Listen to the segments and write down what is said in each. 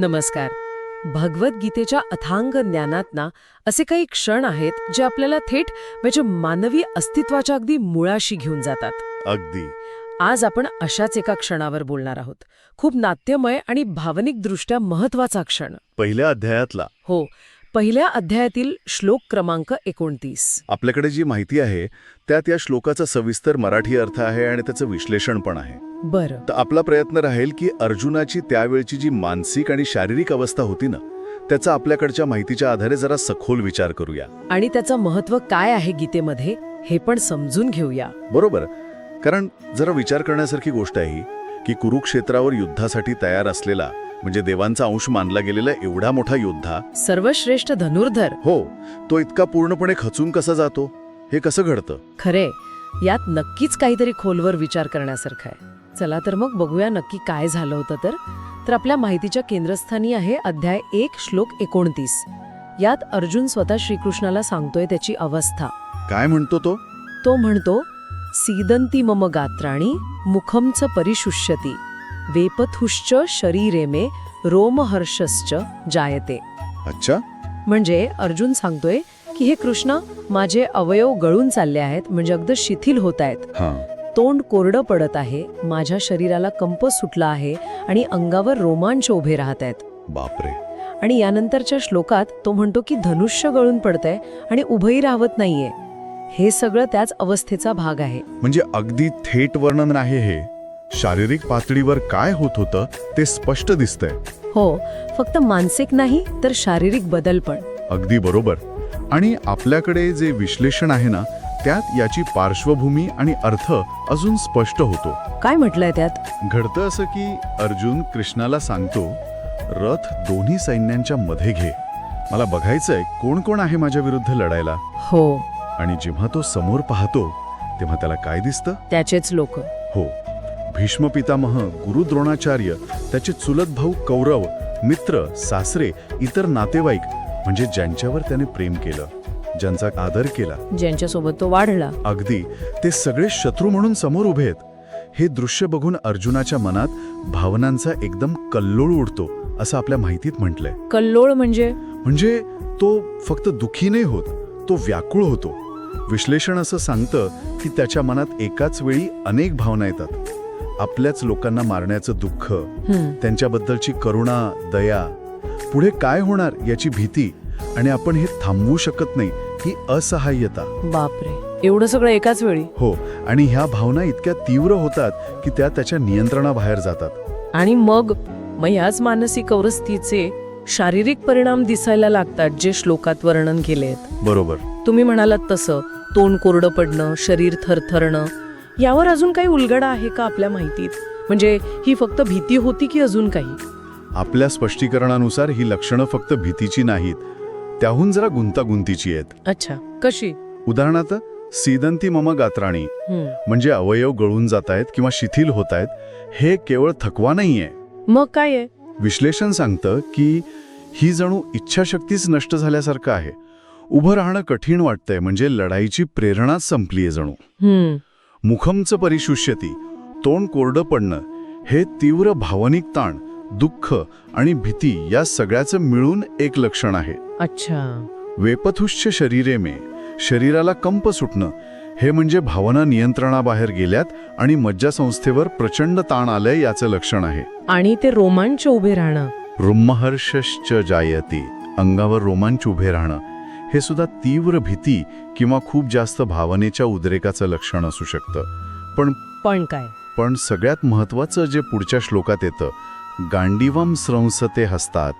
नमस्कार. भगवद्गीतेच्या अथांग ज्ञानात ना असे काही क्षण आहेत जे आपल्याला थेट म्हणजे मानवी अस्तित्वाच्या अगदी मुळाशी घेऊन जातात. अगदी. आज आपण अशाच एका क्षणावर बोलणार आहोत. खूप नाट्यमय आणि भावनिकदृष्ट्या महत्त्वाचा क्षण. पहिल्या अध्यायातला. हो पहिल्या अध्यायातील श्लोक क्रमांक एकोणतीस. आपल्याकडे जी माहिती आहे त्यात या श्लोकाचा सविस्तर मराठी अर्थ आहे आणि त्याचं विश्लेषण पण आहे. बरं. तर आपला प्रयत्न राहील की अर्जुनाची त्यावेळची जी मानसिक आणि शारीरिक अवस्था होती ना त्याचा आपल्याकडच्या माहितीच्या आधारे जरा सखोल विचार करूया. आणि त्याचं महत्त्व काय आहे गीतेमध्ये हे पण समजून घेऊया. बरोबर. कारण जरा विचार करण्यासारखी गोष्ट आहे ही की कुरुक्षेत्रावर युद्धासाठी तयार असलेला म्हणजे देवांचा अंश मानला गेलेला एवढा मोठा योद्धा. सर्वश्रेष्ठ धनुर्धर. हो तो इतका पूर्णपणे खचून कसा जातो? हे कसं घडतं? खरे यात नक्कीच काहीतरी खोलवर विचार करण्यासारखं आहे. चला तर मग बघूया नक्की काय झालं होतं तर. तर आपल्या माहितीच्या केंद्रस्थानी आहे अध्याय एक श्लोक एकोणतीस. यात अर्जुन स्वतः श्रीकृष्णाला सांगतोय त्याची अवस्था. काय म्हणतो तो? तो म्हणतो सीदंती मम गात्राणी मुखमच परिशुष्यती. वेपथुश्च शरीरे मे रोमहर्षश्च जायते. अच्छा. म्हणजे अर्जुन सांगतोय की हे कृष्ण माझे अवयव गळून चालले आहेत म्हणजे अगदी शिथिल होत आहेत. तोंड कोरडं पडत आहे माझ्या शरीराला कंप सुटला आहे आणि अंगावर रोमांच उभे राहत आहेत. बापरे. आणि यानंतरच्या श्लोकात तो म्हणतो की धनुष्य गळून पडतंय आणि उभंही राहत नाहीये. हे सगळं त्याच अवस्थेचा भाग आहे. म्हणजे अगदी थेट वर्णन आहे हे. शारीरिक पातळीवर काय होत होतं ते स्पष्ट दिसतंय. हो फक्त मानसिक नाही तर शारीरिक बदल पण. अगदी बरोबर. आणि आपल्याकडे जे विश्लेषण आहे ना त्यात याची पार्श्वभूमी आणि अर्थ अजून स्पष्ट होतो. काय म्हटलंय त्यात? घडतं असं की अर्जुन कृष्णाला सांगतो रथ दोन्ही सैन्यांच्या मध्ये घे. मला बघायचंय कोण कोण आहे माझ्या विरुद्ध लढायला. हो. आणि जेव्हा तो समोर पाहतो तेव्हा त्याला काय दिसतं? त्याचेच लोक. हो. भीष्म पितामह गुरु द्रोणाचार्य त्याचे चुलत भाऊ कौरव मित्र सासरे इतर नातेवाईक म्हणजे ज्यांच्यावर त्याने प्रेम केलं. ज्यांचा आदर केला. ज्यांच्यासोबत तो वाढला. अगदी ते सगळे शत्रू म्हणून समोर उभे आहेत. हे दृश्य बघून अर्जुनाच्या मनात भावनांचा एकदम कल्लोळ उडतो असं आपल्या माहितीत म्हटलंय. कल्लोळ म्हणजे? म्हणजे तो फक्त दुखी नाही होत तो व्याकुळ होतो. विश्लेषण असं सांगतं की त्याच्या मनात एकाच वेळी अनेक भावना येतात. आपल्याच लोकांना मारण्याचं दुःख त्यांच्याबद्दलची करुणा दया पुढे काय होणार याची भीती आणि आपण हे थांबवू शकत नाही ही असहाय्यता. बापरे. एवढं सगळं एकाच वेळी? हो आणि ह्या भावना इतक्या तीव्र होतात की त्या त्याच्या नियंत्रणाबाहेर जातात. आणि मग मग ह्याच मानसिक अवस्थेचे शारीरिक परिणाम दिसायला लागतात जे श्लोकात वर्णन केले आहेत बरोबर. तुम्ही म्हणालात तसं तोंड कोरडं पडणं शरीर थरथरणं. यावर अजून काही उलगडा आहे का आपल्या माहितीत? म्हणजे ही फक्त भीती होती की अजून काही? आपल्या स्पष्टीकरणानुसार ही लक्षणं फक्त भीतीची नाहीत त्याहून जरा गुंतागुंतीची आहेत. अच्छा कशी? उदाहरणार्थ सीदंती मम गात्राणी. म्हणजे अवयव गळून जात आहेत किंवा शिथिल होत आहेत हे केवळ थकवा नाहीये. मग काय आहे? विश्लेषण सांगतं की ही जणू इच्छाशक्तीच नष्ट झाल्यासारखं आहे. उभं राहणं कठीण वाटतंय म्हणजे लढाईची प्रेरणाच संपलीये जणू. मुखमचं परिशुष्यती तोंड कोरडं पडणं हे तीव्र भावनिक ताण दुःख आणि भीती या सगळ्याचं मिळून एक लक्षण आहे. अच्छा. वेपथुश्च शरीरे मे शरीराला कंप सुटणं हे म्हणजे भावना नियंत्रणाबाहेर गेल्यात आणि मज्जासंस्थेवर प्रचंड ताण आलंय याचं लक्षण आहे. आणि ते रोमांच उभे राहणं. रुमहर्षश्च जायते अंगावर रोमांच उभे राहणं हे सुद्धा तीव्र भीती किंवा खूप जास्त भावनेच्या उद्रेकाचं लक्षण असू शकतं. पण पण काय? पण सगळ्यात महत्वाचं जे पुढच्या श्लोकात येतं गांडीवम स्रंसते हसतात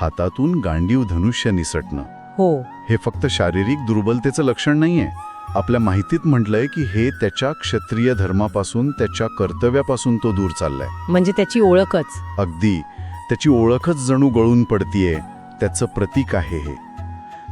हातातून गांडीव धनुष्य निसटणं. हो. हे फक्त शारीरिक दुर्बलतेचं लक्षण नाहीये. आपल्या माहितीत म्हटलंय की हे त्याच्या क्षत्रिय धर्मापासून त्याच्या कर्तव्यापासून तो दूर चाललाय. म्हणजे त्याची ओळखच. अगदी. त्याची ओळखच जणू गळून पडतीये. त्याचं प्रतीक आहे हे.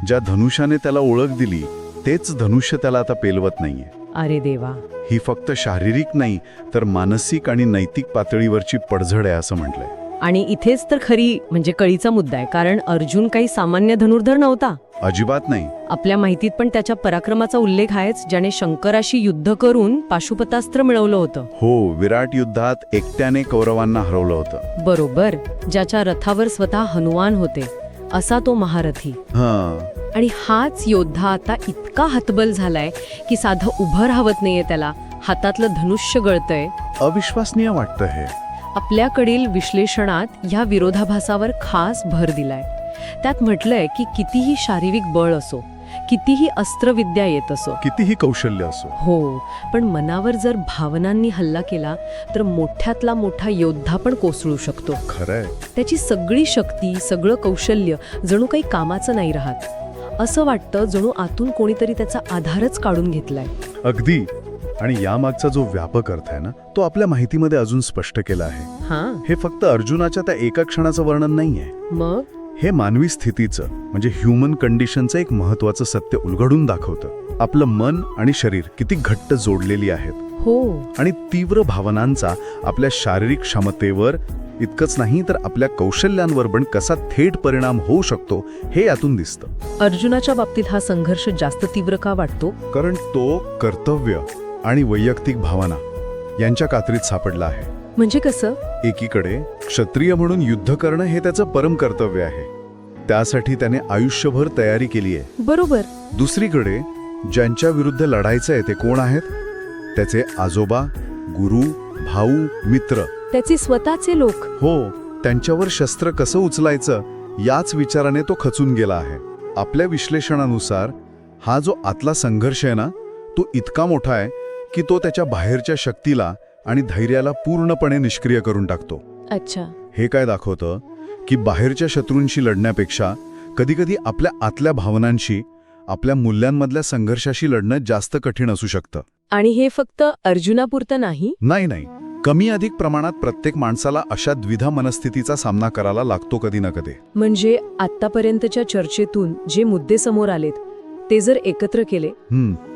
ज्या धनुष्याने त्याला ओळख दिली तेच धनुष्य त्याला आता पेलवत नाहीये. अरे देवा. ही फक्त शारीरिक नाही तर मानसिक आणि नैतिक पातळीवरची पडझड आहे असं म्हटलंय. आणि इथेच तर खरी म्हणजे कळीचा मुद्दा आहे कारण अर्जुन काही सामान्य धनुर्धर नव्हता. अजिबात नाही. आपल्या माहितीत पण त्याच्या पराक्रमाचा उल्लेख आहेच ज्याने शंकराशी युद्ध करून पाशुपतास्त्र मिळवलं होतं. हो विराट युद्धात एकट्याने कौरवांना हरवलं होतं. बरोबर ज्याच्या रथावर स्वतः हनुमान होते असा तो महारथी. हां. आणि हाच योद्धा आता इतका हतबल झालाय की साधं उभं राहवत नाहीये त्याला. हातातलं धनुष्य गळतंय. अविश्वसनीय वाटतं हे. आपल्याकडील विश्लेषणात ह्या विरोधाभासावर खास भर दिलाय. त्यात म्हटलंय की कितीही शारीरिक बळ असो कितीही अस्त्रविद्या येत असो. कितीही कौशल्य असो. हो पण मनावर जर भावनांनी हल्ला केला तर मोठ्यातला मोठा योद्धा पण कोसळू शकतो. खरंय. त्याची सगळी शक्ती सगळं कौशल्य जणू काही कामाचं नाही राहत. असं वाटतं जणू आतून कोणीतरी त्याचा आधारच काढून घेतलाय. अगदी. आणि यामागचा जो व्यापक अर्थ आहे ना तो आपल्या माहितीमध्ये अजून स्पष्ट केला आहे. हां. हे फक्त अर्जुनाच्या त्या एका क्षणाचं वर्णन नाहीये. मग? हे मानवी स्थितीचं म्हणजे ह्युमन कंडिशनचं एक महत्वाचं सत्य उलगडून दाखवतं. आपलं मन आणि शरीर किती घट्ट जोडलेली आहेत. हो. आणि तीव्र भावनांचा आपल्या शारीरिक क्षमतेवर इतकंच नाही तर आपल्या कौशल्यांवर पण कसा थेट परिणाम होऊ शकतो हे यातून दिसतं. अर्जुनाच्या बाबतीत हा संघर्ष जास्त तीव्र का वाटतो? कारण तो कर्तव्य आणि वैयक्तिक भावना यांच्या कात्रीत सापडला आहे. म्हणजे कसं? एकीकडे क्षत्रिय म्हणून युद्ध करणं हे त्याचं परम कर्तव्य आहे. त्यासाठी त्याने आयुष्यभर तयारी केली आहे. बरोबर. दुसरीकडे ज्यांच्या विरुद्ध लढायचं आहे ते कोण आहेत? त्याचे आजोबा गुरु भाऊ मित्र त्याचे स्वतःचे लोक. हो त्यांच्यावर शस्त्र कसं उचलायचं याच विचाराने तो खचून गेला आहे. आपल्या विश्लेषणानुसार हा जो आतला संघर्ष आहे ना तो इतका मोठा आहे की तो त्याच्या बाहेरच्या शक्तीला आणि धैर्याला पूर्णपणे निष्क्रिय करून टाकतो. अच्छा. हे काय दाखवतं की बाहेरच्या शत्रूंशी लढण्यापेक्षा कधीकधी आपल्या आतल्या भावनांशी आपल्या मूल्यांमधल्या संघर्षाशी लढणं जास्त कठीण असू शकतं. आणि हे फक्त अर्जुनापुरतं नाही? नाही नाही. कमी अधिक प्रमाणात प्रत्येक माणसाला अशा द्विधा मनस्थितीचा सामना करायला लागतो कधी ना कधी. म्हणजे आतापर्यंतच्या चर्चेतून जे मुद्दे समोर आलेत ते जर एकत्र केले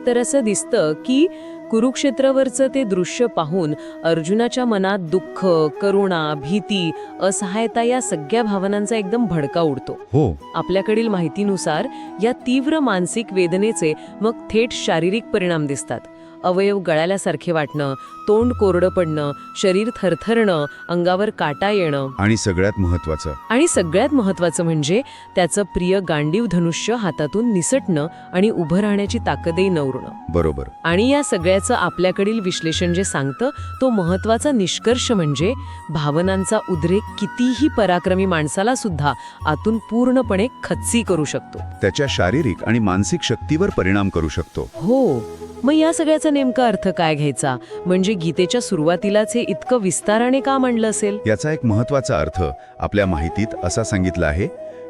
तर असं दिसतं की कुरुक्षेत्रावरचं ते दृश्य पाहून अर्जुनाच्या मनात दुःख करुणा भीती असहायता या सगळ्या भावनांचा एकदम भडका उडतो. हो. आपल्याकडील माहितीनुसार या तीव्र मानसिक वेदनेचे मग थेट शारीरिक परिणाम दिसतात. अवयव गळाल्यासारखे वाटणं तोंड कोरडं पडणं शरीर थरथरणं अंगावर काटा येणं. आणि सगळ्यात महत्वाचं. आणि सगळ्यात महत्वाचं म्हणजे त्याचं प्रिय गांडीव धनुष्य हातातून निसटणं आणि उभं राहण्याची ताकदही नवरणं. बरोबर. आणि या सगळ्याचं आपल्याकडील विश्लेषण जे सांगतं तो महत्त्वाचा निष्कर्ष म्हणजे भावनांचा उद्रेक कितीही पराक्रमी माणसाला सुद्धा आतून पूर्णपणे खच्ची करू शकतो. त्याच्या शारीरिक आणि मानसिक शक्तीवर परिणाम करू शकतो. हो. मग या सगळ्याचा नेमका अर्थ काय घ्यायचा? म्हणजे गीतेच्या सुरुवातीलाच हे इतकं विस्ताराने का मांडलं असेल? याचा एक महत्त्वाचा अर्थ आपल्या माहितीत असा सांगितला आहे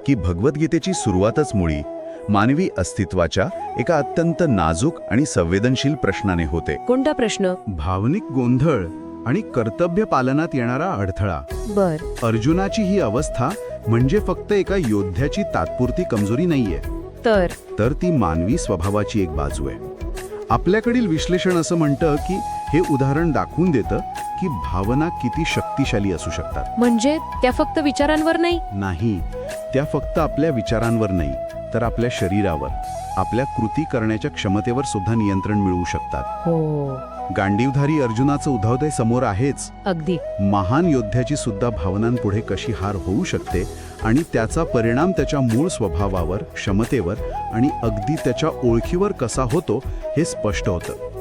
की भगवद्गीतेची सुरुवातच मुळी मानवी अस्तित्वाच्या एका अत्यंत नाजूक आणि संवेदनशील प्रश्नाने होते. कोणता प्रश्न? भावनिक गोंधळ आणि कर्तव्य पालनात येणारा अडथळा. बर. अर्जुनाची ही अवस्था म्हणजे फक्त एका योद्ध्याची तात्पुरती कमजोरी नाहीये. तर? तर ती मानवी स्वभावाची एक बाजू आहे. आपल्याकडील विश्लेषण असं म्हणतं की हे उदाहरण दाखवून देतं की भावना किती शक्तिशाली असू शकतात. म्हणजे त्या फक्त विचारांवर नाही? नाही. त्या फक्त आपल्या विचारांवर नाही तर आपल्या शरीरावर. आपल्या कृती करण्याच्या क्षमतेवर सुद्धा नियंत्रण मिळवू शकतात. हो. गांडीवधारी अर्जुनाचं उद्धवदय समोर आहेच. अगदी. महान योद्ध्याची सुद्धा भावनांपुढे कशी हार होऊ शकते आणि त्याचा परिणाम त्याच्या मूळ स्वभावावर क्षमतेवर आणि अगदी त्याच्या ओळखीवर कसा होतो हे स्पष्ट होतं.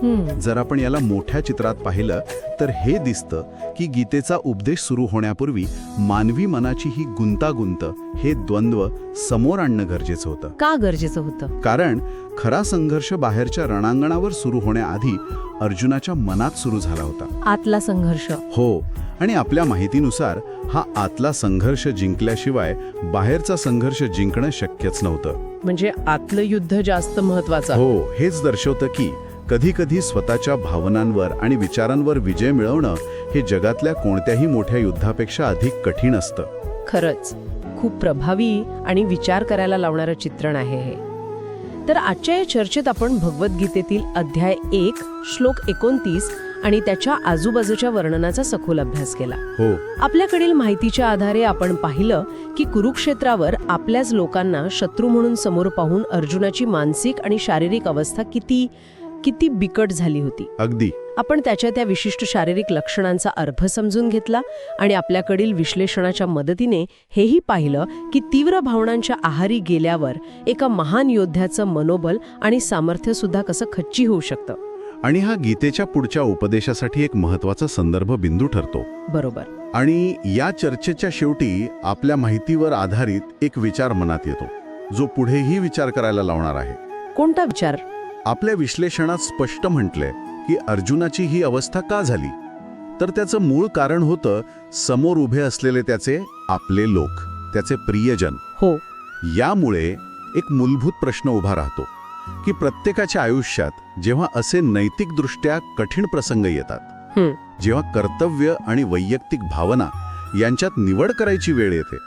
जर आपण याला मोठ्या चित्रात पाहिलं तर हे दिसतं की गीतेचा उपदेश सुरू होण्यापूर्वी मानवी मनाची ही गुंतागुंत हे द्वंद्व समोर आणणं गरजेचं होतं. का गरजेचं होतं? कारण खरा संघर्ष बाहेरच्या रणांगणावर सुरू होण्याआधी अर्जुनाच्या मनात सुरू झाला होता. आतला संघर्ष. हो आणि आपल्या माहितीनुसार हा आतला संघर्ष जिंकल्याशिवाय बाहेरचा संघर्ष जिंकणं शक्यच नव्हतं. म्हणजे आतलं युद्ध जास्त महत्वाचं हो हेच दर्शवतं की कधी कधी स्वतःच्या भावनांवर आणि विचारांवर विजय मिळवणं हे जगातल्या कोणत्याही मोठ्या युद्धापेक्षा अधिक कठीण असतं. खरंच खूप प्रभावी आणि विचार करायला लावणारं चित्रण आहे हे. तर आजच्या या चर्चेत आपण भगवद्गीतेतील अध्याय एक श्लोक एकोणतीस आणि त्याच्या आजूबाजूच्या वर्णनाचा सखोल अभ्यास केला. हो. आपल्याकडील माहितीच्या आधारे आपण पाहिलं की कुरुक्षेत्रावर आपल्याच लोकांना शत्रू म्हणून समोर पाहून अर्जुनाची मानसिक आणि शारीरिक अवस्था किती किती बिकट झाली होती. अगदी. आपण त्याच्या त्या विशिष्ट शारीरिक लक्षणांचा अर्थ समजून घेतला आणि आपल्याकडील विश्लेषणाच्या मदतीने हेही पाहिलं की तीव्र भावनांच्या आहारी गेल्यावर एका महान योद्ध्याचं मनोबल आणि सामर्थ्य सुद्धा कसं खच्ची होऊ शकतं. आणि हा गीतेच्या पुढच्या उपदेशासाठी एक महत्त्वाचा संदर्भ बिंदू ठरतो. बरोबर. आणि या चर्चेच्या शेवटी आपल्या माहितीवर आधारित एक विचार मनात येतो. जो पुढेही विचार करायला लावणार आहे. कोणता विचार? आपल्या विश्लेषणात स्पष्ट म्हटलंय की अर्जुनाची ही अवस्था का झाली? तर त्याचं मूळ कारण होतं समोर उभे असलेले त्याचे आपले लोक त्याचे प्रियजन. हो. यामुळे एक मूलभूत प्रश्न उभा राहतो की प्रत्येकाच्या आयुष्यात जेव्हा असे नैतिकदृष्ट्या कठीण प्रसंग येतात जेव्हा कर्तव्य आणि वैयक्तिक भावना यांच्यात निवड करायची वेळ येते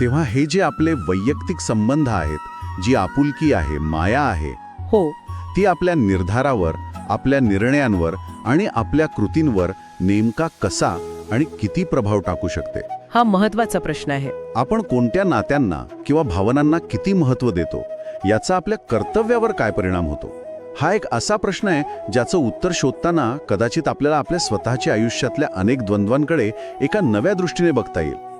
तेव्हा हे जे आपले वैयक्तिक संबंध आहेत जी आपुलकी आहे माया आहे हो. ती आपल्या निर्धारावर आपल्या निर्णयांवर आणि आपल्या कृतींवर नेमका कसा आणि किती प्रभाव टाकू शकते? हा महत्त्वाचा प्रश्न आहे. आपण कोणत्या नात्यांना किंवा भावनांना किती महत्त्व देतो? याचा आपल्या कर्तव्यावर काय परिणाम होतो? हा एक असा प्रश्न आहे ज्याचं उत्तर शोधताना कदाचित आपल्याला आपल्या स्वतःच्या आयुष्यातल्या अनेक द्वंद्वांकडे एका नव्या दृष्टीने बघता येईल.